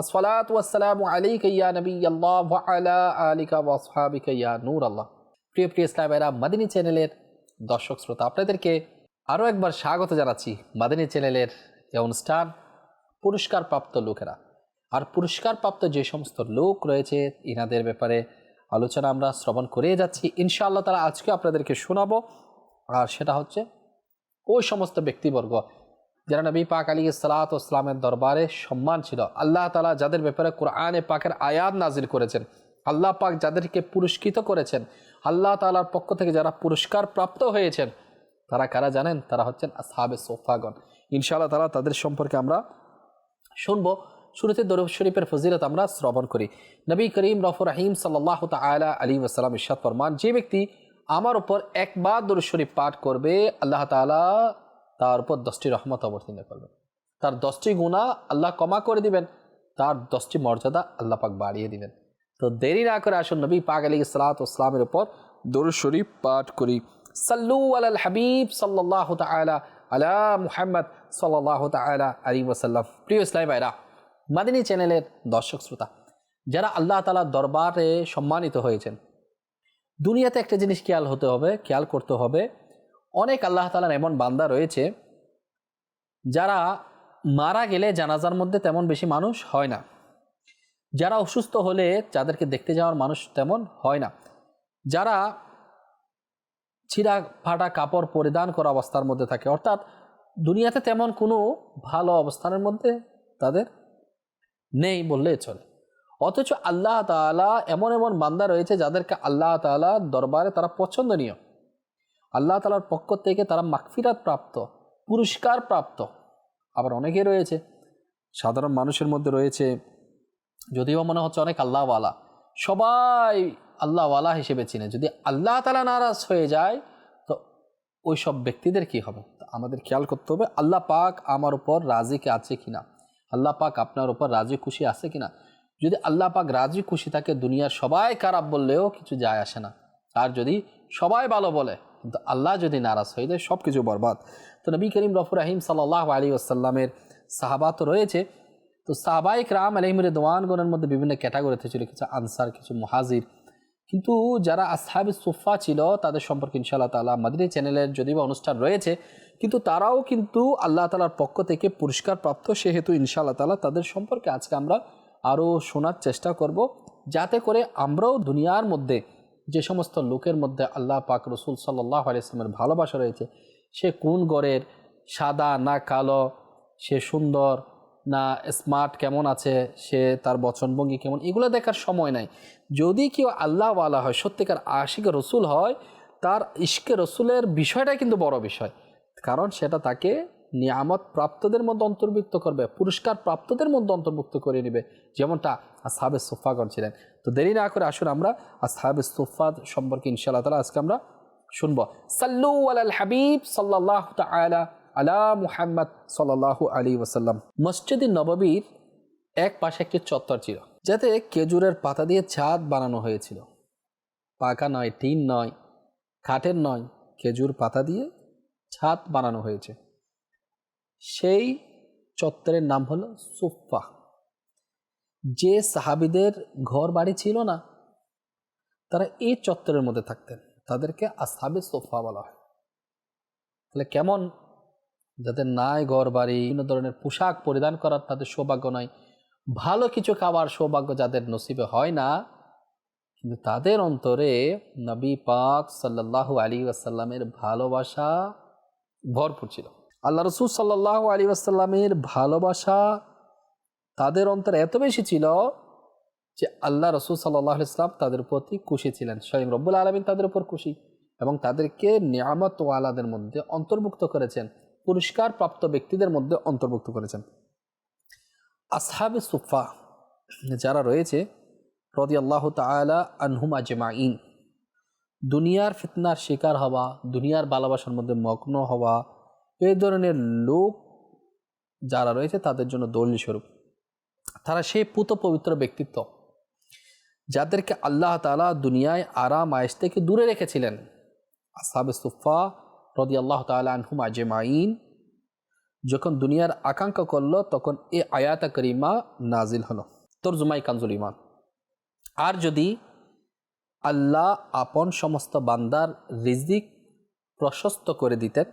আসফালাত ওয়াসালাম আলিক ইয়া নবী আল্লাহ আলা আলিকা ওয়াসহাবিক ইয়া নূর আল্লাহ প্রিয় প্রিয় মাদিনী চ্যানেলের দর্শক শ্রোতা, আপনাদেরকে আরও একবার স্বাগত জানাচ্ছি মাদিনী চ্যানেলের যে অনুষ্ঠান পুরস্কারপ্রাপ্ত লোকেরা। আর পুরস্কারপ্রাপ্ত যে সমস্ত লোক রয়েছে, ইনাদের ব্যাপারে আলোচনা আমরা শ্রবণ করে যাচ্ছি। ইনশাআল্লাহ তারা আজকে আপনাদেরকে শোনাবো। আর সেটা হচ্ছে ওই সমস্ত ব্যক্তিবর্গ যারা নবী পাক আলী সালাত ইসলামের দরবারে সম্মান ছিল, আল্লাহ তালা যাদের ব্যাপারে কোরআনে পাকের আয়াত নাজিল করেছেন, আল্লাহ পাক যাদেরকে পুরস্কৃত করেছেন, আল্লাহ তালার পক্ষ থেকে যারা পুরস্কার প্রাপ্ত হয়েছেন, তারা কারা জানেন? তারা হচ্ছেন আসহাবে সোফাগণ। ইনশাআল্লাহ তালা তাদের সম্পর্কে আমরা শুনব। শুরুতে দরুদ শরীফের ফজিলত আমরা শ্রবণ করি। নবী করিম রফুর রাহিম সাল্লাহ তালা আলী ওসালাম ইশাদ ফরমান, যে ব্যক্তি আমার উপর একবার দরুদ শরীফ পাঠ করবে, আল্লাহ তালা তার উপর দশটি রহমত অবতীর্ণ করবে তার দশটি গুণা আল্লাহ কমা করে দিবেন, তার দশটি মর্যাদা আল্লাহ পাক বাড়িয়ে দিবেন। তো দেরি না করে আসুন নবী পাক আলী সালাত ইসলামের উপর দরুদ শরীফ পাঠ করি। সাল্লু আল হাবিব সাল্লাহ তালা আলা মুহাম্মদ সাল্লাহ তালা আলী ওসাল্লাম প্রিয় ইসলাম ভাইরা, মাদিনী চ্যানেলের দর্শক শ্রোতা, যারা আল্লাহ তালার দরবারে সম্মানিত হয়েছেন, দুনিয়াতে একটা জিনিস খেয়াল হতে হবে, খেয়াল করতে হবে অনেক আল্লাহ তালার এমন বান্দা রয়েছে, যারা মারা গেলে জানাজার মধ্যে তেমন বেশি মানুষ হয় না। যারা অসুস্থ হলে যাদেরকে দেখতে যাওয়ার মানুষ তেমন হয় না। যারা ছিঁড়া ফাটা কাপড় পরিধান করা অবস্থার মধ্যে থাকে, অর্থাৎ দুনিয়াতে তেমন কোনো ভালো অবস্থানের মধ্যে তাদের নেই বললে চলে। অথচ আল্লাহ তালা এমন এমন বান্দা রয়েছে যাদেরকে আল্লাহ তালা দরবারে তারা পছন্দনীয়। আল্লাহ তালার পক্ষ থেকে তারা মাকফিরাত প্রাপ্ত, পুরস্কার প্রাপ্ত। আবার অনেকে রয়েছে, সাধারণ মানুষের মধ্যে রয়েছে, যদিও মনে হচ্ছে অনেক আল্লাহওয়ালা। সবাই আল্লাহওয়ালা হিসেবে চিনে। যদি আল্লাহ তালা নারাজ হয়ে যায়, তো ওই সব ব্যক্তিদের কি হবে? আমাদের খেয়াল করতে হবে, আল্লাহ পাক আমার উপর রাজিকে আছে কিনা? আল্লাহ পাক আপনার উপর রাজি খুশি আছে কিনা? যদি আল্লাহ পাক রাজি খুশি থাকে, দুনিয়ার সবাই খারাপ বললেও কিছু যায় আসে না। আর যদি সবাই ভালো বলে কিন্তু আল্লাহ যদি নারাজ হয়ে যায় সব কিছু বরবাদ। তো নবী করিম রফুর রাহিম সাল্লাহ আলী আসাল্লামের সাহাবা তো রয়েছে। তো সাহাবাইক রাম আলহিমের দোয়ানগণের মধ্যে বিভিন্ন ক্যাটাগরিতে ছিল, কিছু আনসার, কিছু মহাজির। কিন্তু যারা আসহাবি সুফা ছিল, তাদের সম্পর্কে ইনশাআল্লাহ তালা মাদিনী চ্যানেলের যদিও বা অনুষ্ঠান রয়েছে, কিন্তু তারাও কিন্তু আল্লাহ তালার পক্ষ থেকে পুরস্কার প্রাপ্ত, সেহেতু ইনশাআল্লাহ তালা তাদের সম্পর্কে আজকে আমরা আরও শোনার চেষ্টা করব। যাতে করে আমরাও দুনিয়ার মধ্যে যে সমস্ত লোকের মধ্যে আল্লাহ পাক রসুল সাল্লাহ আলিয়াস্লামের ভালোবাসা রয়েছে, সে কোন গড়ের? সাদা না কালো? সে সুন্দর না স্মার্ট কেমন আছে? সে তার বচনভঙ্গি কেমন? এগুলো দেখার সময় নাই। যদি কেউ আল্লাহওয়ালা হয়, সত্যিকার আশিক রসুল হয়, তার ইশকে রসুলের বিষয়টাই কিন্তু বড় বিষয়। কারণ সেটা তাকে নিয়ামত প্রাপ্তদের মধ্যে অন্তর্ভুক্ত করবে, পুরস্কার প্রাপ্তদের মধ্যে অন্তর্ভুক্ত করে নেবে। যেমনটা আসহাবে সোফাগণ ছিলেন। তো দেরি না করে আসুন আমরা আসহাবে সোফা সম্পর্কে ইনশাআল্লাহ তালা আজকে আমরা শুনব। সাল্লু আল হাবিব সাল্লাহ তালা আলা মুহাম্মদ সাল্লাহু আলী ওসাল্লাম মসজিদ নববীর এক পাশে একটি চত্বর ছিল, যাতে খেজুরের পাতা দিয়ে ছাদ বানানো হয়েছিল। পাকা নয়, টিন নয়, কাঠের নয়, খেজুর পাতা দিয়ে ছাদ বানানো হয়েছে। সেই চত্বরের নাম হলো সুফা যে সাহাবিদের ঘর বাড়ি ছিল না, তারা এই চত্বরের মধ্যে থাকতেন। তাদেরকে আসাবে সোফা বলা হয়। তাহলে কেমন? যাদের নাই ঘর বাড়ি, বিভিন্ন ধরনের পোশাক পরিধান করার তাদের সৌভাগ্য নয় ভালো কিছু খাবার সৌভাগ্য যাদের নসিবে হয় না, কিন্তু তাদের অন্তরে নবী পাক সাল্লাহু আলী আসাল্লামের ভালোবাসা ভরপুর ছিল। আল্লাহ রসুল সাল্লাহ আলী আসাল্লামের ভালোবাসা তাদের অন্তর এত বেশি ছিল যে আল্লাহ রসুল সাল্লাহ ইসলাম তাদের প্রতি খুশি ছিলেন। স্বয়ং রব্বুল আলমিন তাদের উপর খুশি এবং তাদেরকে নিয়ামত ওয়ালাদের মধ্যে অন্তর্ভুক্ত করেছেন। পুরস্কার প্রাপ্ত ব্যক্তিদের মধ্যে অন্তর্ভুক্ত করেছেন। আসহাবে সুফা যারা রয়েছে রদি আল্লাহ তালা আনহুম আজমাইন দুনিয়ার ফিতনার শিকার হওয়া, দুনিয়ার ভালোবাসার মধ্যে মগ্ন হওয়া এই ধরনের লোক যারা রয়েছে তাদের জন্য দলিল স্বরূপ তারা সেই পুত পবিত্র ব্যক্তিত্ব যাদেরকে আল্লাহ তালা দুনিয়ায় আরাম আয়েস থেকে দূরে রেখেছিলেন। আসাবে সুফা রদি আল্লাহ তালা আনহুম আজমাইন। যখন দুনিয়ার আকাঙ্ক্ষা করল, তখন এ আয়াতা করিমা নাজিল হলো। তর্জুমাই কানজুল ইমান আর যদি আল্লাহ আপন সমস্ত বান্দার রিজিক প্রশস্ত করে দিতেন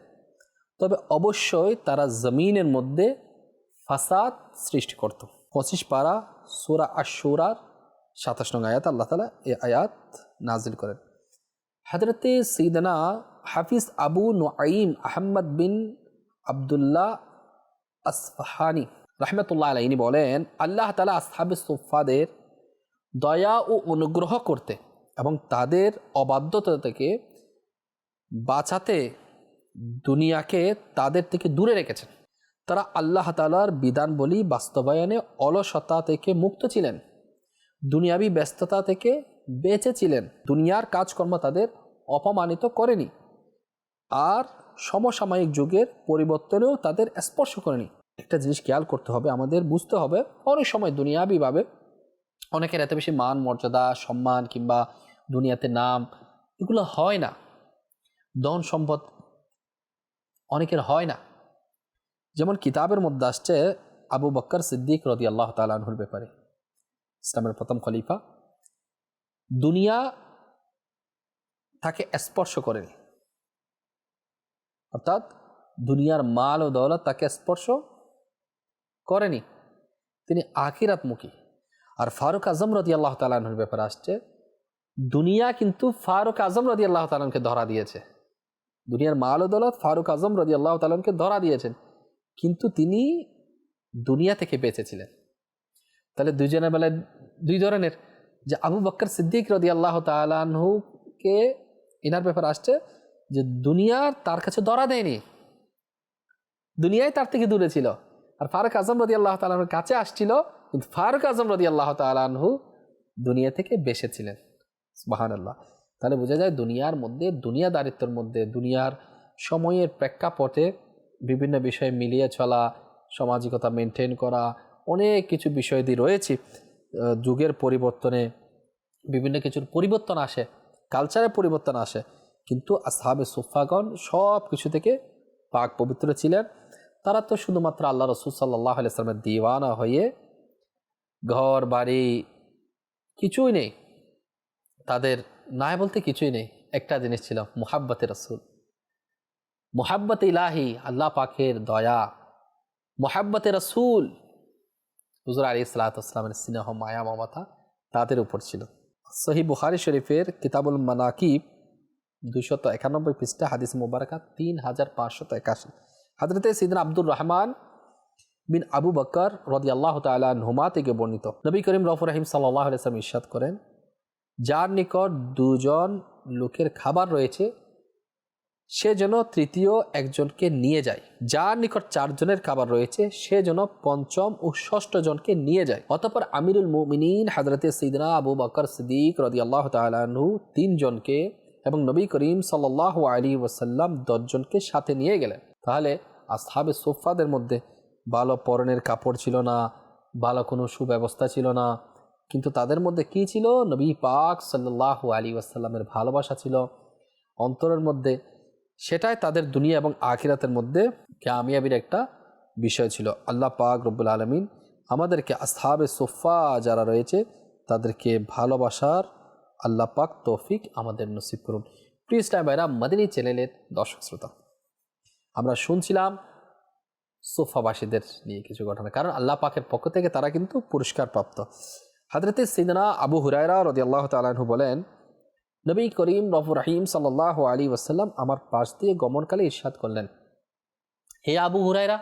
তবে অবশ্যই তারা জমিনের মধ্যে ফাসাদ সৃষ্টি করত। পঁচিশ পারা সুরা আশুরার সাতাশ নং আয়াত আল্লাহ তালা এ আয়াত নাজিল করেন। হজরতে সৈদনা হাফিজ আবু নোয়াইম আহম্মদ বিন আবদুল্লাহ আসফাহানি রহমতুল্লাহ আলাইনি বলেন, আল্লাহ তালা আসহাবে সোফাদের দয়া ও অনুগ্রহ করতে এবং তাদের অবাধ্যতা থেকে বাঁচাতে দুনিয়াকে তাদের থেকে দূরে রেখেছেন। তারা আল্লাহ তালার বিধান বলি বাস্তবায়নে অলসতা থেকে মুক্ত ছিলেন। দুনিয়াবি ব্যস্ততা থেকে বেঁচে ছিলেন। দুনিয়ার কাজকর্ম তাদের অপমানিত করেনি। আর সমসাময়িক যুগের পরিবর্তনেও তাদের স্পর্শ করেনি। একটা জিনিস খেয়াল করতে হবে, আমাদের বুঝতে হবে, অনেক সময় দুনিয়াবিভাবে অনেকের এত বেশি মান, মর্যাদা, সম্মান কিংবা দুনিয়াতে নাম এগুলো হয় না। ধন সম্পদ অনেকের হয় না। যেমন কিতাবের মধ্যে আসছে আবু বক্কর সিদ্দিক রদি আল্লাহ তালাহুর ব্যাপারে। ইসলামের প্রথম খলিফা। দুনিয়া তাকে স্পর্শ করেনি। অর্থাৎ দুনিয়ার মাল ও দৌলত তাকে স্পর্শ করেনি। তিনি আখিরাতমুখী। আর ফারুক আজম রদি আল্লাহ তালাহুর ব্যাপারে আসছে, দুনিয়া কিন্তু ফারুক আজম রদি আল্লাহ তালামকে ধরা দিয়েছে। দুনিয়ার মাল ও দৌলত ফারুক আজম রদি আল্লাহ তালামকে ধরা দিয়েছেন। কিন্তু তিনি দুনিয়া থেকে বেঁচেছিলেন। তাহলে দুইজনের বেলায় দুই ধরনের। যে আবু বক্কর সিদ্দিক রদি আল্লাহ তালাহুকে এনার ব্যাপার আসছে যে দুনিয়ার তার কাছে ধরা দেয়নি। দুনিয়ায় তার থেকে দূরে ছিল। আর ফারুক আজম রদি আল্লাহ তালাহুর কাছে আসছিল, কিন্তু ফারুক আজম রদি আল্লাহ তালাহু দুনিয়া থেকে বেসেছিলেন বাহান আল্লাহ তাহলে বোঝা যায় দুনিয়ার মধ্যে দুনিয়াদারিত্বর মধ্যে, দুনিয়ার সময়ের প্রেক্ষাপটে বিভিন্ন বিষয়ে মিলিয়ে চলা, সামাজিকতা মেনটেন করা, অনেক কিছু বিষয়াদি রয়েছে যুগের পরিবর্তনে বিভিন্ন কিছুর পরিবর্তন আসে কালচারের পরিবর্তন আসে, কিন্তু আসহাবে সুফাগণ সব কিছু থেকে পাক পবিত্র ছিলেন। তারা তো শুধুমাত্র আল্লাহ রসুল সাল্লাহ আলাইসলামের দিওয়ানা হয়ে ঘর বাড়ি কিছুই নেই। তাদের নাই বলতে কিছুই নেই। একটা জিনিস ছিল, মোহাব্বতে রসুল। মোহাব্বত ইলাহি, আল্লাহ পাখের দয়া। মোহাব্বতে রসুল, হুজুর আলী সালাতামের স্নেহ, মায়া, মমতা তাদের উপর ছিল। সহি বুহারি শরীফের কিতাবুল মানাকিব দুশত একানব্বই পৃষ্ঠা, হাদিস মুবারকা তিন হাজার পাঁচশত একাশি। হাজরতে সিদিন আব্দুর রহমান বিন আবু বকর রদি আল্লাহ তালা নুমা থেকে বর্ণিত। নবী করিম রফুর রহিম সাল্লাহ আলাইসলাম ইস্বাদ করেন যার নিকট দুজন লোকের খাবার রয়েছে, সে যেন তৃতীয় একজনকে নিয়ে যায়। যার নিকট চারজনের খাবার রয়েছে, সে যেন পঞ্চম ও ষষ্ঠ জনকে নিয়ে যায়। অতপর আমিরুল মুমিনিন হাজরতে সিদনা আবু বকর সিদ্দিক রদি আল্লাহ তালু তিনজনকে এবং নবী করিম সাল্লাহ আলী ওসাল্লাম দশজনকে সাথে নিয়ে গেলেন। তাহলে আসহাবে সোফাদের মধ্যে ভালো পরনের কাপড় ছিল না, ভালো কোনো সুব্যবস্থা ছিল না কিন্তু তাদের মধ্যে কি ছিল? নবী পাক সাল্লাহ আলী ওয়াসাল্লামের ভালোবাসা ছিল। অন্তরের মধ্যে সেটাই তাদের দুনিয়া এবং আখিরাতের মধ্যে কামিয়াবির একটা বিষয় ছিল। আল্লাহ পাক রব্বুল আলমিন আমাদেরকে আসহাবে সোফা যারা রয়েছে, তাদেরকে ভালোবাসার আল্লাহ পাক তৌফিক আমাদের নসিব করুন। প্রিয় ইসলাম ভাইরা, মাদিনী চ্যানেলের দর্শক শ্রোতা, আমরা শুনছিলাম সোফাবাসীদের নিয়ে কিছু ঘটনা। কারণ আল্লাহ পাকের পক্ষ থেকে তারা কিন্তু পুরস্কার প্রাপ্ত হাজরতে সিদনা আবু হুরায়রা রদি আল্লাহ তালাহু বলেন, নবী করিম রফু রাহিম সাল্লাহ আলী ওসাল্লাম আমার পাশ দিয়ে গমনকালে ইরশাদ করলেন। হে আবু হুরায়রা,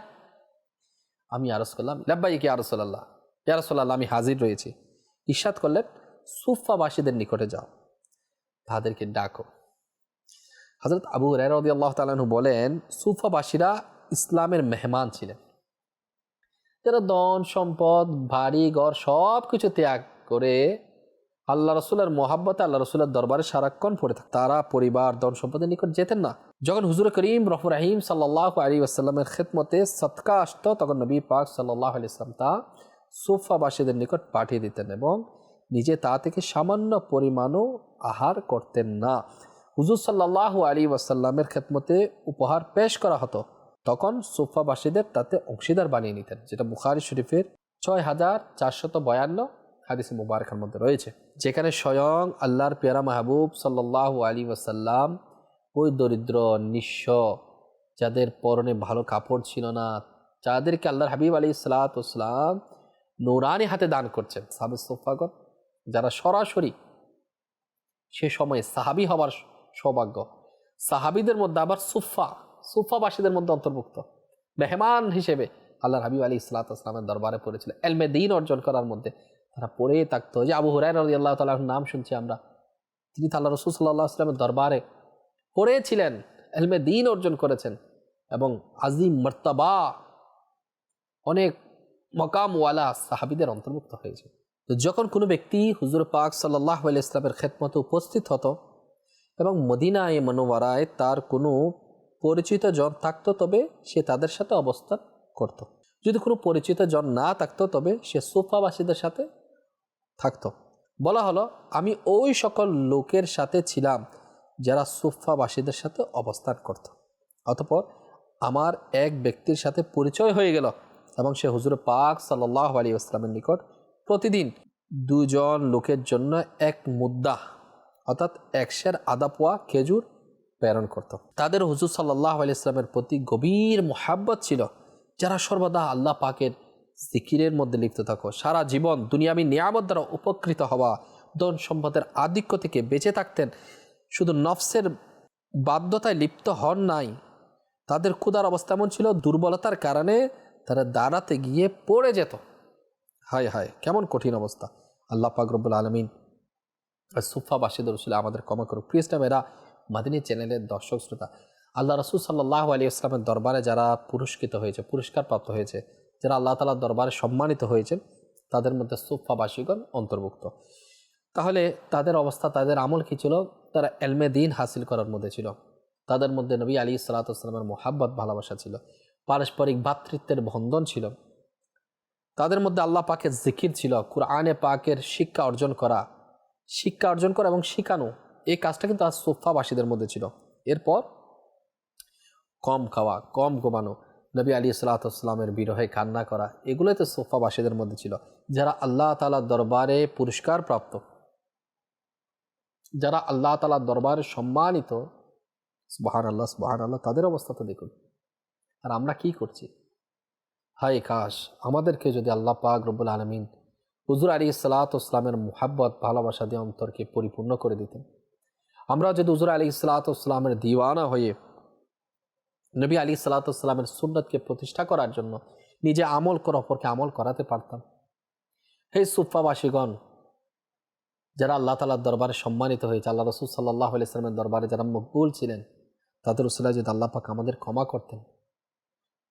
আমি আরস করলাম লাব্বাই কি আরসল্লাহ ইয়ারসল্লাহ আমি হাজির রয়েছি। ইরশাদ করলেন সুফাবাসীদের নিকটে যাও, তাদেরকে ডাকো। হজরত আবু হুরায়রা রদি আল্লাহ তালাহু বলেন সুফাবাসীরা ইসলামের মেহমান ছিলেন। যারা দন সম্পদ, বাড়ি, ঘর সব কিছু ত্যাগ করে আল্লাহ রসুলের মোহাব্বতে আল্লাহ রসুলের দরবারে সারাক্ষণ পড়ে থাকত তারা পরিবার, ধন সম্পদের নিকট যেতেন না। যখন হুজুর করিম রফুর রাহিম সাল্লাহ আলী আসাল্লামের খেদমতে সৎকা আসতো, তখন নবী পাক সাল্লাহ আলি ইসলাম তা সুফাবাসীদের নিকট পাঠিয়ে দিতেন এবং নিজে তা থেকে সামান্য পরিমাণও আহার করতেন না। হুজুর সাল্লাহ আলী ওয়াসাল্লামের খেদমতে উপহার পেশ করা হতো। তখন সুফাবাসীদের তাতে অংশীদার বানিয়ে নিতেন, যেটা বুখারি শরীফের ছয় হাজার চারশত বয়ান্ন হাদিসে মুবারকের মধ্যে রয়েছে। যেখানে স্বয়ং আল্লাহর পেয়ারা মাহবুব সাল্লাহ আলী ওয়াসাল্লাম ওই দরিদ্র, নিঃস্ব, যাদের পরনে ভালো কাপড় ছিল না, যাদেরকে আল্লাহর হাবিব আলী সালাতাম নুরানি হাতে দান করছেন। সাহাবে সোফাগত, যারা সরাসরি সে সময়ে সাহাবি হবার সৌভাগ্য, সাহাবিদের মধ্যে আবার সুফা সুফাবাসীদের মধ্যে অন্তর্ভুক্ত। মেহমান হিসেবে আল্লাহ হাবিব আলী ইসলাতামের দরবারে পড়েছিল। এলমে দিন অর্জন করার মধ্যে তারা পড়ে থাকতো। যে আবু হুরাই রদি আল্লাহ তালার নাম শুনছি আমরা। তিনি তো রসুল সাল্লাহ আসলামের দরবারে পড়েছিলেন, এলমে দিন অর্জন করেছেন এবং আজিম মর্তাবা অনেক মকামওয়ালা সাহাবিদের অন্তর্ভুক্ত হয়েছে। তো যখন কোনো ব্যক্তি হুজুর পাক সাল্লাহ আলি ইসলামের খেদমতে উপস্থিত হতো এবং মদিনায় মনোয়ারায় তার কোনো পরিচিত জন থাকতো তবে সে তাদের সাথে অবস্থান করত। যদি কোনো পরিচিত জন না থাকতো তবে সে সোফাবাসীদের সাথে থাকতো বলা হলো, আমি ওই সকল লোকের সাথে ছিলাম যারা সোফাবাসীদের সাথে অবস্থান করত। অতপর আমার এক ব্যক্তির সাথে পরিচয় হয়ে গেল এবং সে হুজুর পাক সাল্লাহ আলী আসলামের নিকট প্রতিদিন দুজন লোকের জন্য এক মুদ্রা অর্থাৎ একশের আদা পোয়া খেজুর প্রেরণ করত। তাদের হুজুর সাল্লাহ আলি ইসলামের প্রতি গভীর মোহাব্বত ছিল। যারা সর্বদা আল্লাহ পাকের জিকিরের মধ্যে লিপ্ত থাকো, সারা জীবন দুনিয়াবি নিয়ামত দ্বারা উপকৃত হওয়া, ধন সম্পদের আধিক্য থেকে বেঁচে থাকতেন, শুধু নফসের বাধ্যতায় লিপ্ত হন নাই। তাদের ক্ষুধার অবস্থা এমন ছিল, দুর্বলতার কারণে তারা দাঁড়াতে গিয়ে পড়ে যেত। হায় হায়, কেমন কঠিন অবস্থা। আল্লাহ পাকরবুল আলমিন সুফাবাসীদের রসুল আমাদের ক্ষমা করুক। প্রিয় এরা মাদিনী চ্যানেলের দর্শক শ্রোতা, আল্লাহ রসুল সাল্লাহ আলী ইসলামের দরবারে যারা পুরস্কৃত হয়েছে পুরস্কার প্রাপ্ত হয়েছে, যারা আল্লাহ তালার দরবারে সম্মানিত হয়েছেন, তাদের মধ্যে সুফাবাসীগণ অন্তর্ভুক্ত। তাহলে তাদের অবস্থা, তাদের আমল কী ছিল? তারা এলমে দিন হাসিল করার মধ্যে ছিল। তাদের মধ্যে নবী আলী সালাতামের মোহাব্বত, ভালোবাসা ছিল। পারস্পরিক ভ্রাতৃত্বের বন্ধন ছিল। তাদের মধ্যে আল্লাহ পাকের জিকির ছিল। কুরআনে পাকের শিক্ষা অর্জন করা। শিক্ষা অর্জন করা এবং শিখানো। এই কাজটা কিন্তু আজ সোফাবাসীদের মধ্যে ছিল। এরপর কম খাওয়া, কম ঘুমানো, নবী আলী সাল্লাতামের বিরহে কান্না করা, এগুলোই তো সোফাবাসীদের মধ্যে ছিল। যারা আল্লাহ তালার দরবারে পুরস্কার প্রাপ্ত, যারা আল্লাহ তালার দরবারে সম্মানিত সুবাহান আল্লাহ সুবাহান আল্লাহ তাদের অবস্থা তো দেখুন। আর আমরা কি করছি? হায় কাশ, আমাদেরকে যদি আল্লাহ পাক রব্বুল আলমিন হুজুর আলী সালাতামের মোহাব্বত, ভালোবাসা দিয়ে অন্তরকে পরিপূর্ণ করে দিতেন। আমরা যদি হুজুর আলী সালাতামের দিওয়ানা হয়ে নবী আলী সালাতামের সুন্নতকে প্রতিষ্ঠা করার জন্য নিজে আমল করে অপরকে আমল করাতে পারতাম। হে সুফাবাসীগণ, যারা আল্লাহ তালার দরবারে সম্মানিত হয়েছে, আল্লাহ রসুল সাল্লাহ আলাইসলামের দরবারে যারা মকবুল ছিলেন, তাদের রসুল্লাহ যদি আল্লাহ পাক আমাদের ক্ষমা করতেন,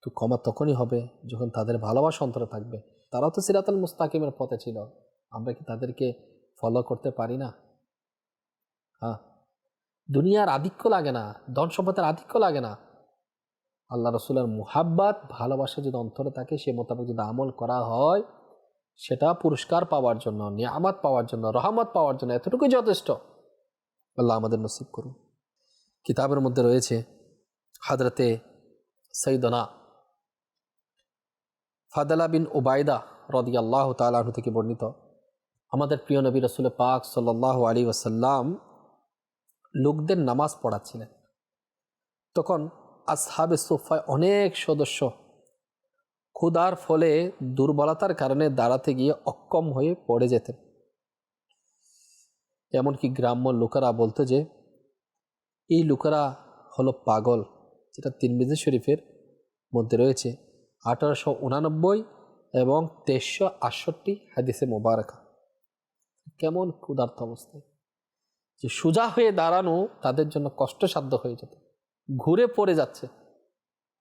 তো ক্ষমা তখনই হবে যখন তাদের ভালোবাসা অন্তরে থাকবে। তারাও তো সিরাতুল মুস্তাকিমের পথে ছিল। আমরা কি তাদেরকে ফলো করতে পারি না? হ্যাঁ। দুনিয়ার আধিক্য লাগে না, ধন সম্পদের আধিক্য লাগে না। আল্লাহ রসুলের মুহাব্বাত, ভালোবাসা যদি অন্তরে থাকে, সে মোতাবেক যদি আমল করা হয়, সেটা পুরস্কার পাওয়ার জন্য, নিয়ামত পাওয়ার জন্য, রহমত পাওয়ার জন্য এতটুকুই যথেষ্ট। আল্লাহ আমাদের নসিব করুন। কিতাবের মধ্যে রয়েছে হাদরতে সৈদনা ফাদালা বিন ওবায়দা রদি আল্লাহ তালু থেকে বর্ণিত। আমাদের প্রিয় নবী রসুল পাক সাল্লাহ আলী ওয়াসাল্লাম লোকদের নামাজ পড়াচ্ছিলেন। তখন আসহাবে সোফায় অনেক সদস্য ক্ষুধার ফলে দুর্বলতার কারণে দাঁড়াতে গিয়ে অক্ষম হয়ে পড়ে যেতেন। এমনকি গ্রাম্য লোকেরা বলতো যে, এই লোকেরা হলো পাগল যেটা তিনবিজি শরীফের মধ্যে রয়েছে। আঠারোশো উনানব্বই এবং তেইশশো আটষট্টি হাদিসে মোবারকা। কেমন ক্ষুধার্ত অবস্থায়। যে সোজা হয়ে দাঁড়ানো তাদের জন্য কষ্টসাধ্য হয়ে যেত। ঘুরে পড়ে যাচ্ছে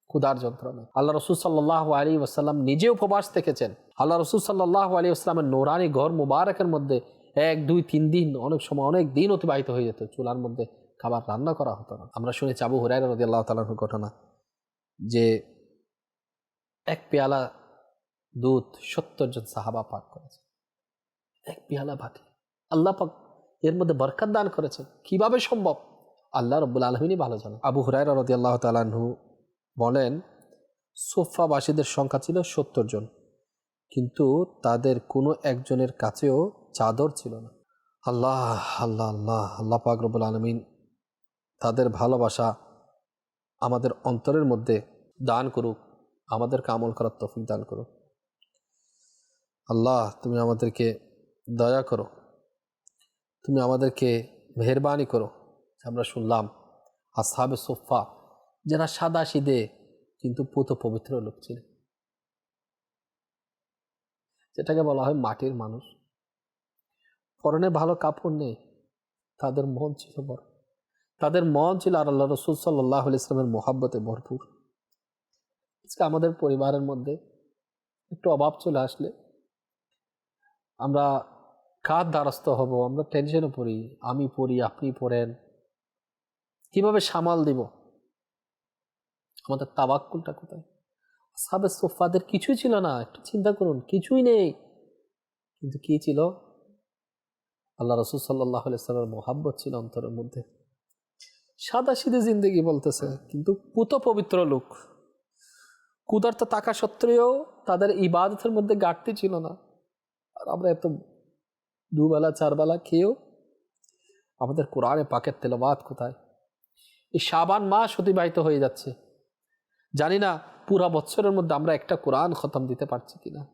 ক্ষুধার যন্ত্রণায় আল্লাহ রসুল সাল্লাহ আলী ওসাল্লাম নিজে উপবাস থেকেছেন। আল্লাহ রসুল সাল্লাহ আলী আসলামের নোরানি ঘর মুবারকের মধ্যে এক, দুই, তিন দিন অনেক সময়, অনেক দিন অতিবাহিত হয়ে যেত। চুলার মধ্যে খাবার রান্না করা হতো না। আমরা শুনেছি আবু হুরাইরা রদি আল্লাহ তালার ঘটনা যে এক পেয়ালা দুধ সত্তর জন সাহাবা পাক করেছে। এক পেয়ালা ভাটি আল্লাহ পাক এর মধ্যে বরকত দান করেছেন। কীভাবে সম্ভব? আল্লাহ রব্বুল আলমিনই ভালো জানেন। আবু হুরাইরা রদি আল্লাহ তালাহু বলেন, সোফাবাসীদের সংখ্যা ছিল সত্তর জন, কিন্তু তাদের কোনো একজনের কাছেও চাদর ছিল না। আল্লাহ আল্লাহ আল্লাহ আল্লাহ পাক রব্বুল আলমিন তাদের ভালোবাসা আমাদের অন্তরের মধ্যে দান করুক, আমাদেরকে আমল করার তফিক দান করুক। আল্লাহ, তুমি আমাদেরকে দয়া করো। তুমি আমাদেরকে মেহরবানি করো আমরা শুনলাম আসহাবে সোফা, যারা সাদা সিদে, কিন্তু পুত পবিত্র লোক ছিলেন যেটাকে বলা হয় মাটির মানুষ। পরনে ভালো কাপড় নেই, তাদের মন ছিল বড়। তাদের মন ছিল আর আল্লাহ রসুল সাল্লাহ ইসলামের মোহাব্বতে ভরপুর। আজকে আমাদের পরিবারের মধ্যে একটু অভাব চলে আসলে আমরা কার দ্বারস্থ হব? আমরা টেনশনে পড়ি। আমি পড়ি, আপনি পড়েন। কীভাবে সামাল দিব? আমাদের তাবাক্কুলটা কোথায়? সাবে সোফাদের কিছুই ছিল না। একটু চিন্তা করুন, কিছুই নেই। কিন্তু কি ছিল? আল্লাহ রসুল সাল্লাহ ইসলামের মোহাব্বত ছিল অন্তরের মধ্যে। সাদা সিধে জিন্দগি বলতেছে, কিন্তু পুত পবিত্র লোক। কুদার্ত থাকা সত্ত্বেও তাদের ইবাদতের মধ্যে ঘাটতি ছিল না। আর আমরা এত দুবেলা, চারবেলা খেয়েও আমাদের কোরআনে পাকের তেলাবাদ কোথায়? এই সাবান মাস অতিবাহিত হয়ে যাচ্ছে। জানি না পুরা বছরের মধ্যে আমরা একটা কোরআন খতম দিতে পারছি কিনা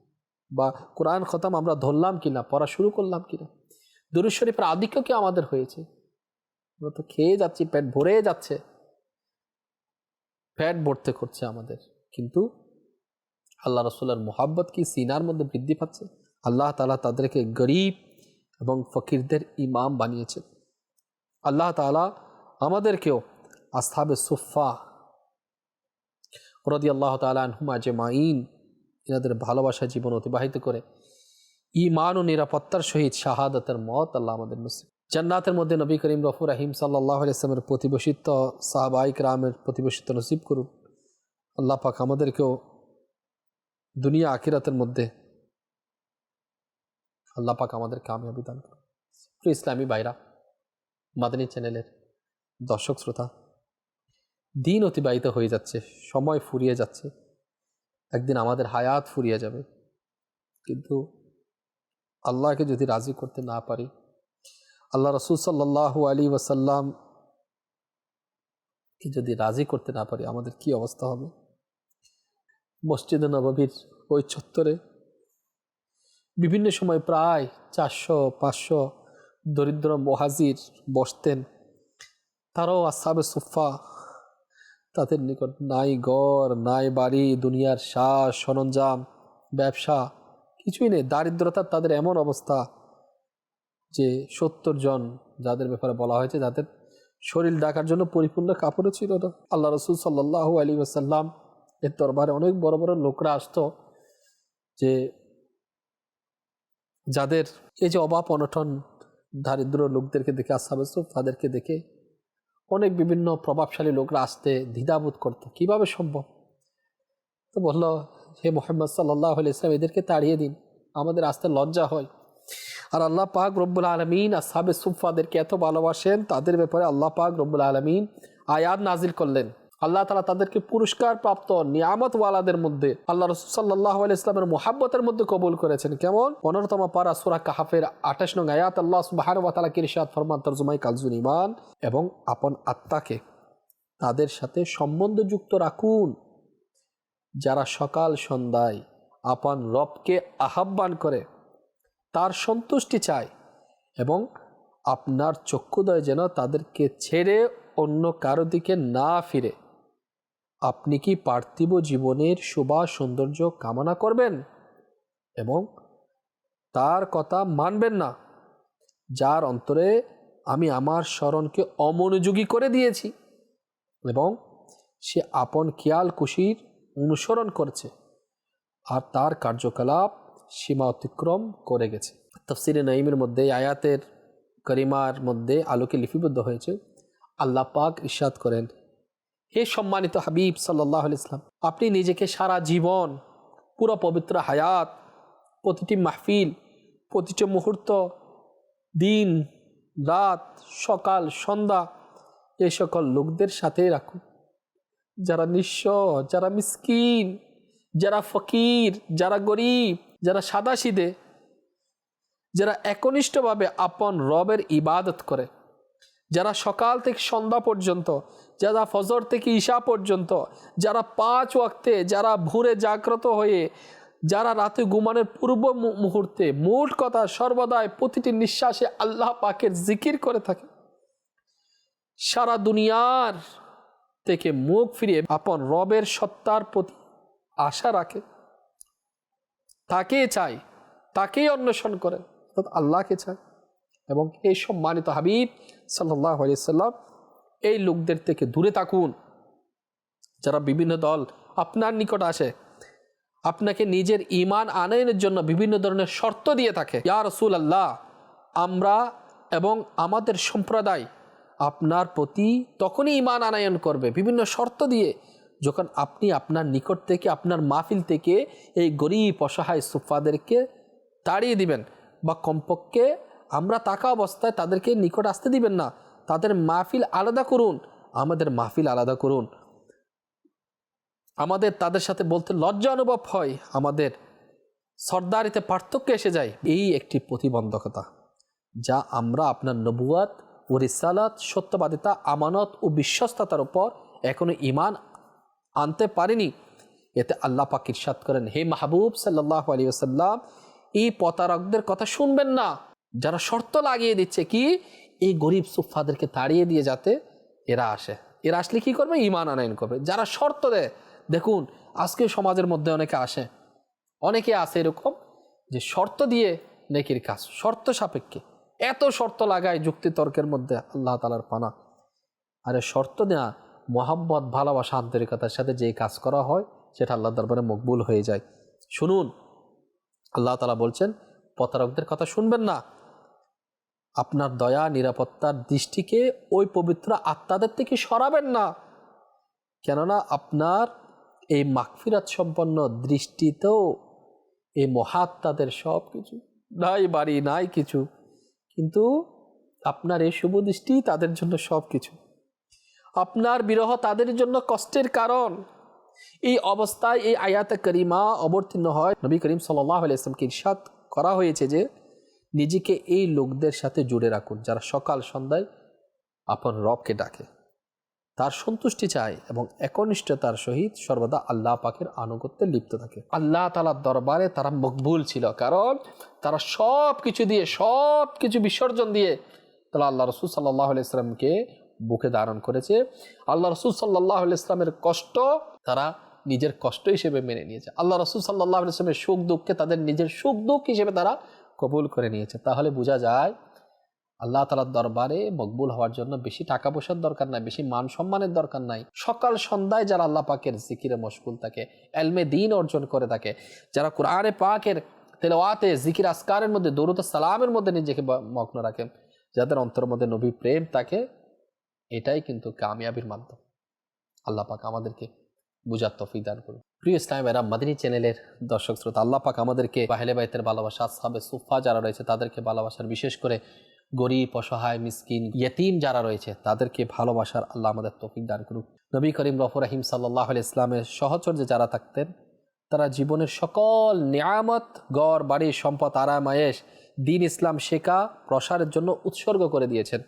বা কোরআন খতম আমরা ধরলাম কিনা, পড়া শুরু করলাম কিনা। দুরুজ শরীফের আধিক্য কি আমাদের হয়েছে? আমরা তো খেয়ে যাচ্ছি, পেট ভরে যাচ্ছে। পেট ভরতে করছে আমাদের। কিন্তু আল্লাহ রসুল্লার মোহাব্বত কি? সিনার মধ্যে বৃদ্ধি পাচ্ছে। আল্লাহ তালা তাদেরকে গরিব এবং ফকিরদের ইমাম বানিয়েছেন। আল্লাহ তালা আমাদেরকেও আস্থাবে সুফা রদি আল্লাহ তালা আনহুমা যে মাইন এনাদের ভালোবাসা জীবন অতিবাহিত করে ইমান ও নিরাপত্তার সহিত শাহাদাতের মত আল্লাহ আমাদের নসিব জান্নাতের মধ্যে নবী করিম রফুর রাহিম সাল্লাহ ইসলামের প্রতিবেশিত সাহাবাইক রামের প্রতিবেশিত নসিব করুন। আল্লাহ পাক আমাদেরকেও দুনিয়া আখিরাতের মধ্যে আল্লাহ পাক আমাদের কামিয়াবি দান করুন। প্রিয় ইসলামী বাইরা মাদানী চ্যানেলের দর্শক শ্রোতা, দিন অতিবাহিত হয়ে যাচ্ছে, সময় ফুরিয়ে যাচ্ছে। একদিন আমাদের হায়াত ফুরিয়ে যাবে। কিন্তু আল্লাহকে যদি রাজি করতে না পারি, আল্লাহ রসুল সাল্লাহ আলী ওয়াসাল্লাম কে যদি রাজি করতে না পারি, আমাদের কি অবস্থা হবে? মসজিদে নবাবির ওই চত্বরে বিভিন্ন সময় প্রায় চারশো, পাঁচশো দরিদ্র মহাজির বসতেন। তারাও আসাবে সুফা তাদের নিকট নাই গড় নাই বাড়ি, দুনিয়ার শ্বাস সরঞ্জাম, ব্যবসা কিছুই নেই। দারিদ্রতার তাদের এমন অবস্থা যে সত্তর জন যাদের ব্যাপারে বলা হয়েছে, যাদের শরীর ডাকার জন্য পরিপূর্ণ কাপড়ও ছিল না। আল্লাহ রসুল সাল্লাহ আলী আসাল্লাম এর দরবারে অনেক বড় বড় লোকরা আসতো যে যাদের এই যে অভাব, অনটন, দারিদ্র লোকদেরকে দেখে আসাবে তাদেরকে দেখে অনেক বিভিন্ন প্রভাবশালী লোকরা আসতে দ্বিধাবোধ করতো। কীভাবে সম্ভব? তো বলল, হে মোহাম্মদ সাল্লাহ ইসলাম এদেরকে তাড়িয়ে দিন। আমাদের আসতে লজ্জা হয়। আর আল্লাহ পাক রব্বুল আলমিন আর সাবে সুফাদেরকে এত ভালোবাসেন, তাদের ব্যাপারে আল্লাহ পাক রব্বুল আলমিন আয়াত নাজিল করলেন। আল্লাহ তালা তাদেরকে পুরস্কার প্রাপ্ত নিয়ামত ওয়ালাদের মধ্যে আল্লাহ রসুল্লাহ ইসলামের মোহাব্বতের মধ্যে কবুল করেছেন। কেমন? পনেরোতম পারা সুরা কাহাফের আঠাশ নং আয়াত, আল্লাহ সুবাহান ওয়াতালা কিরশাদ ফরমান, তরজুমাই কালজুন ইমান এবং আপন আত্মাকে তাদের সাথে সম্বন্ধযুক্ত রাখুন। যারা সকাল সন্ধ্যায় আপন রবকে আহ্বান করে, তার সন্তুষ্টি চায় এবং আপনার চক্ষুদয় যেন তাদেরকে ছেড়ে অন্য কারও দিকে না ফিরে। আপনি কি পার্থিব জীবনের শোভা সৌন্দর্য কামনা করবেন? এবং তার কথা মানবেন না, যার অন্তরে আমি আমার স্মরণকে অমনোযোগী করে দিয়েছি এবং সে আপন খেয়াল খুশির অনুসরণ করছে আর তার কার্যকলাপ সীমা অতিক্রম করে গেছে। তফসিরে নঈমের মধ্যে, আয়াতের করিমার মধ্যে আলোকে লিপিবদ্ধ হয়েছে। আল্লাহ পাক ইরশাদ করেন হে সম্মানিত হাবিব সাল্লাহ ইসলাম আপনি নিজেকে সারা জীবন, পুরো পবিত্র হায়াত, প্রতিটি মাহফিল, প্রতিটি মুহূর্ত, দিন, রাত, সকাল, সন্ধ্যা এই সকল লোকদের সাথে রাখুন। যারা নিঃস্ব, যারা মিসকিন, যারা ফকির, যারা গরিব, যারা সাদাসিদে, যারা একনিষ্ঠভাবে আপন রবের ইবাদত করে যারা সকাল থেকে সন্ধ্যা পর্যন্ত, যারা ফজর থেকে ঈশা পর্যন্ত, যারা পাঁচ ওয়াক্তে, যারা ভোরে জাগ্রত হয়ে, যারা রাতে ঘুমানোর পূর্ব মুহূর্তে, মোট কথা সর্বদাই প্রতিটি নিঃশ্বাসে আল্লাহ পাকের জিকির করে থাকে। সারা দুনিয়ার থেকে মুখ ফিরিয়ে আপন রবের সত্তার প্রতি আশা রাখে। তাকে চায় তাকেই অন্বেষণ করে অর্থাৎ আল্লাহকে চায় এবং এই সম্মানিত হাবিব সাল্লাহ সাল্লাম, এই লোকদের থেকে দূরে থাকুন। যারা বিভিন্ন দল আপনার নিকট আসে, আপনাকে নিজের ইমান আনয়নের জন্য বিভিন্ন ধরনের শর্ত দিয়ে থাকে। ইয়া রসুল আল্লাহ আমরা এবং আমাদের সম্প্রদায় আপনার প্রতি তখনই ইমান আনায়ন করবে। বিভিন্ন শর্ত দিয়ে যখন আপনি আপনার নিকট থেকে, আপনার মাহফিল থেকে এই গরিব, অসহায় সুফাদেরকে তাড়িয়ে দিবেন বা কমপক্ষে আমরা তাকা অবস্থায় তাদেরকে নিকট আসতে দিবেন না। তাদের মাহফিল আলাদা করুন। আমাদের মাহফিল আলাদা করুন। আমাদের তাদের সাথে বলতে লজ্জা অনুভব হয়। আমাদের সর্দারিতে পার্থক্য এসে যায়। এই একটি প্রতিবন্ধকতা যা আমরা আপনার নবুয়াত ও রিসালাত, সত্যবাদিতা, আমানত ও বিশ্বস্ততার উপর এখনও ইমান আনতে পারিনি। এতে আল্লাহ পাক ইরশাদ করেন, হে মাহবুব সাল্লাহ আলী আসাল্লাম এই প্রতারকদের কথা শুনবেন না। যারা শর্ত লাগিয়ে দিচ্ছে কি? এই গরিব সুফাদেরকে তাড়িয়ে দিয়ে যাতে এরা আসে। এরা আসলে কি করবে? ইমান আনায়ন করবে। যারা শর্ত দেয়, দেখুন, আজকে সমাজের মধ্যে অনেকে আসে। অনেকে আছে এরকম যে শর্ত দিয়ে নেকির কাজ, শর্ত সাপেক্ষে। এত শর্ত লাগায় যুক্তি তর্কের মধ্যে আল্লাহ তালার পানা। আরে শর্ত দেয়া মোহাম্মদ ভালোবাসা, আন্তরিকতার সাথে যে কাজ করা হয়, সেটা আল্লাহ দরবারে মকবুল হয়ে যায়। শুনুন, আল্লাহ তালা বলছেন, প্রতারকদের কথা শুনবেন না। আপনার দয়া, নিরাপত্তার দৃষ্টিকে ওই পবিত্র আত্মাদের থেকে সরাবেন না। কেননা আপনার এই মাগফিরাত সম্পন্ন দৃষ্টিতেও এই মহাত্মাদের সব কিছু নাই, বাড়ি নাই কিছু। কিন্তু আপনার এই শুভ দৃষ্টি তাদের জন্য সব কিছু। আপনার বিরহ তাদের জন্য কষ্টের কারণ। এই অবস্থায় এই আয়াত করিমা অবতীর্ণ হয়। নবী করিম সাল্লাহ ইসলামকে ইরশাদ করা হয়েছে যে নিজেকে এই লোকদের সাথে জুড়ে রাখুন, যারা সকাল সন্ধ্যায় আপন রবকে ডাকে। তার সন্তুষ্টি চায় এবং একনিষ্ঠতার সহিত সর্বদা আল্লাহ পাকের আনুগত্যে লিপ্ত থাকে। আল্লাহ তালার দরবারে তারা মকবুল ছিল, কারণ তারা সব কিছু দিয়ে সব কিছু বিসর্জন দিয়ে তারা আল্লাহ রসুল সাল্লাহ ইসলামকে বুকে ধারণ করেছে। আল্লাহ রসুল সাল্লাহ ইসলামের কষ্ট তারা নিজের কষ্ট হিসেবে মেনে নিয়েছে। আল্লাহ রসুল সাল্লাহ ইসলামের সুখ দুঃখকে তাদের নিজের সুখ দুঃখ হিসেবে তারা কবুল করে নিয়েছে। তাহলে বোঝা যায়, আল্লাহ তালার দরবারে মকবুল হওয়ার জন্য বেশি টাকা পয়সার দরকার নাই, বেশি মান সম্মানের দরকার নাই। সকাল সন্ধ্যায় যারা আল্লাহ পাকের জিকিরে মশগুল থাকে, এলমে দিন অর্জন করে থাকে, যারা কোরআনে পাকের তেলাওয়াতে জিকির আসকারের মধ্যে দৌরত সালামের মধ্যে নিজেকে মগ্ন রাখেন যাদের অন্তর মধ্যে নবী প্রেম থাকে, এটাই কিন্তু কামিয়াবির মাধ্যম। আল্লাহ পাক আমাদেরকে বুঝার তফিক দান করুন। প্রিয় ইসলাম এরা মাদিনী চ্যানেলের দর্শক শ্রোতা, আল্লাহ পাক আমাদেরকে বাহেলে বাইতের ভালোবাসা, আসহাবে সুফা যারা রয়েছে তাদেরকে ভালোবাসার বিশেষ করে গরিব, অসহায়, মিসকিন, ইয়েতিম যারা রয়েছে তাদেরকে ভালোবাসার আল্লাহ আমাদের তৌফিক দান করুক। নবী করিম রফর রাহিম সাল্লাহ ইসলামের সহচর্যে যারা থাকতেন, তারা জীবনের সকল নিয়ামত, গড়, বাড়ি, সম্পদ, আরাম আয়েস দিন ইসলাম শেখা, প্রসারের জন্য উৎসর্গ করে দিয়েছেন।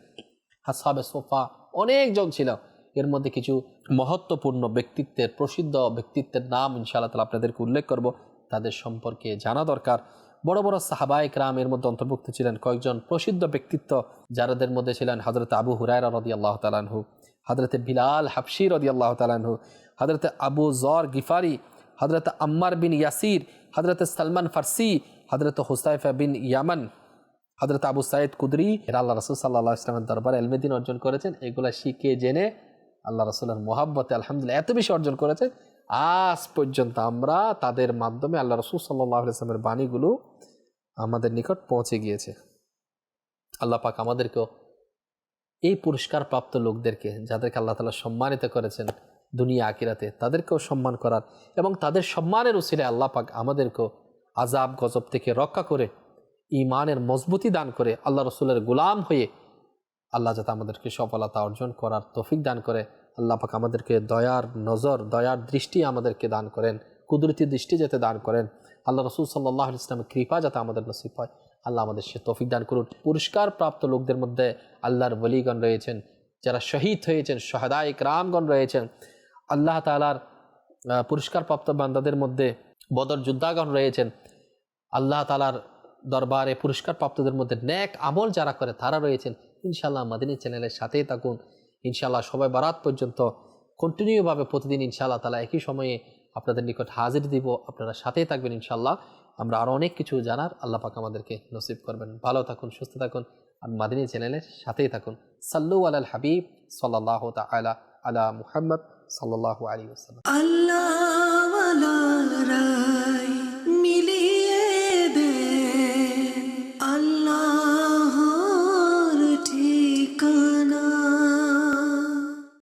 হাসাবে সোফা অনেকজন ছিল। এর মধ্যে কিছু মহত্বপূর্ণ ব্যক্তিত্বের, প্রসিদ্ধ ব্যক্তিত্বের নাম ইনশাআল্লাহ তালা আপনাদেরকে উল্লেখ করব। তাদের সম্পর্কে জানা দরকার। বড় বড় সাহাবায়ক রাম এর মধ্যে অন্তর্ভুক্ত ছিলেন কয়েকজন প্রসিদ্ধ ব্যক্তিত্ব যারাদের মধ্যে ছিলেন হজরত আবু হুরায়রা রদি আল্লাহ তালানহু হজরত বিলাল হাফসি রদি আল্লাহ তালানহু হজরত আবু জর গিফারি হজরত আম্মার বিন ইয়াসির হজরত সলমান ফার্সি হজরত হুসাইফা বিন ইয়ামান হজরত আবু সাইদ কুদরি। আল্লাহ রসুল সাল্লাহ ইসলামের দরবার এলমেদিন অর্জন করেছেন। এগুলা শিখে জেনে আল্লাহ রসুলের মোহাব্বতে আলহামদুলিল্লাহ এত বেশি অর্জন করেছে। আজ পর্যন্ত আমরা তাদের মাধ্যমে আল্লাহ রসুল সাল্লাহ ইসলামের বাণীগুলো আমাদের নিকট পৌঁছে গিয়েছে। আল্লাহ পাক আমাদেরকেও এই পুরস্কার প্রাপ্ত লোকদেরকে, যাদেরকে আল্লাহ তালা সম্মানিত করেছেন দুনিয়া আকিরাতে তাদেরকেও সম্মান করার এবং তাদের সম্মানের উচিলে আল্লাহ পাক আমাদেরকেও আজাব গজব থেকে রক্ষা করে ইমানের মজবুতি দান করে আল্লাহ রসুলের গোলাম হয়ে আল্লাহ যাতে আমাদেরকে সফলতা অর্জন করার তৌফিক দান করে। আল্লাহ পাক আমাদেরকে দয়ার নজর, দয়ার দৃষ্টি আমাদেরকে দান করেন, কুদরতি দৃষ্টি যাতে দান করেন। আল্লাহ রসুল সাল্লাহ ইসলামের কৃপা যাতে আমাদের নসিব হয়। আল্লাহ আমাদের সে তৌফিক দান করুন। পুরস্কার প্রাপ্ত লোকদের মধ্যে আল্লাহর বলিগণ রয়েছেন, যারা শহীদ হয়েছেন সহাদায়ক রামগণ রয়েছেন। আল্লাহ তালার পুরস্কার প্রাপ্ত বান্দাদের মধ্যে বদর যোদ্ধাগণ রয়েছেন। আল্লাহ তালার দরবারে পুরস্কার প্রাপ্তদের মধ্যে ন্যাক আমল যারা করে তারা রয়েছেন। ইনশাল্লাহ মাদিনী চ্যানেলের সাথেই থাকুন। ইনশাল্লাহ সবাই বারাত পর্যন্ত কন্টিনিউভাবে প্রতিদিন ইনশাআল্লাহ তালা একই সময়ে আপনাদের নিকট হাজির দিব। আপনারা সাথেই থাকবেন ইনশাল্লাহ আমরা আরও অনেক কিছু জানার আল্লাহ পাক আমাদেরকে নসিব করবেন। ভালো থাকুন, সুস্থ থাকুন। আর মাদিনী চ্যানেলের সাথেই থাকুন। সাল্লু আলাল হাবিব সাল্লাহ তালা আলা মুহাম্মদ সাল্লাহ আলী আল্লাহ